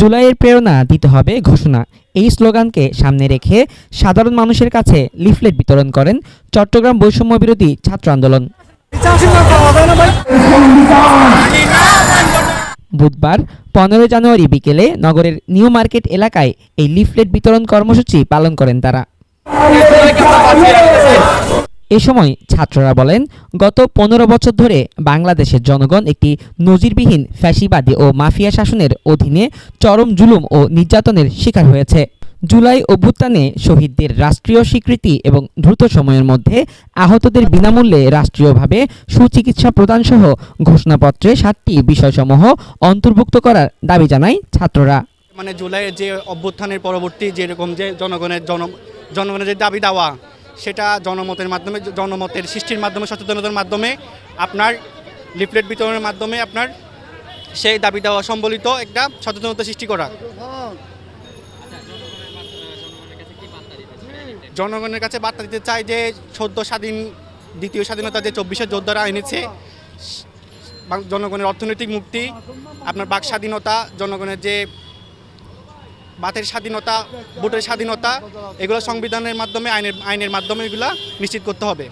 জুলাইয়ের প্রেরণা দিতে হবে ঘোষণা। এই স্লোগানকে সামনে রেখে সাধারণ মানুষের কাছে লিফলেট বিতরণ করেন চট্টগ্রাম বৈষম্য বিরোধী ছাত্র আন্দোলন। বুধবার পনেরো জানুয়ারি বিকেলে নগরের নিউ মার্কেট এলাকায় এই লিফলেট বিতরণ কর্মসূচি পালন করেন তারা। এ সময় ছাত্ররা বলেন, গত পনেরো বছর ধরে বাংলাদেশের জনগণ একটি নজিরবিহীন ফ্যাসিবাদী ও মাফিয়া শাসনের অধীনে চরম জুলুম ও নির্যাতনের শিকার হয়েছে। জুলাই অভ্যুত্থানে শহীদদের রাষ্ট্রীয় স্বীকৃতি এবং দ্রুত সময়ের মধ্যে আহতদের বিনামূল্যে রাষ্ট্রীয়ভাবে সুচিকিৎসা প্রদানসহ ঘোষণাপত্রে সাতটি বিষয়সমূহ অন্তর্ভুক্ত করার দাবি জানায় ছাত্ররা। মানে জুলাইয়ের যে অভ্যুত্থানের পরবর্তী যেরকম যে জনগণের জন জনগণের যে দাবি দেওয়া সেটা জনমতের মাধ্যমে, জনমতের সৃষ্টির মাধ্যমে, সচেতনতার মাধ্যমে, আপনার লিফলেট বিতরণের মাধ্যমে আপনার সেই দাবি দেওয়া সম্বলিত একটা সচেতনতা সৃষ্টি করা। জনগণের কাছে বার্তা দিতে চাই যে, সদ্য স্বাধীন, দ্বিতীয় স্বাধীনতা যে চব্বিশের যোদ্ধারা এনেছে জনগণের অর্থনৈতিক মুক্তি, আপনার বাক স্বাধীনতা, জনগণের যে বাতের স্বাধীনতা ভোটের স্বাধীনতা এগুলো সংবিধানের মাধ্যমে আইনের আইনের মাধ্যমে এগুলো নিশ্চিত করতে হবে।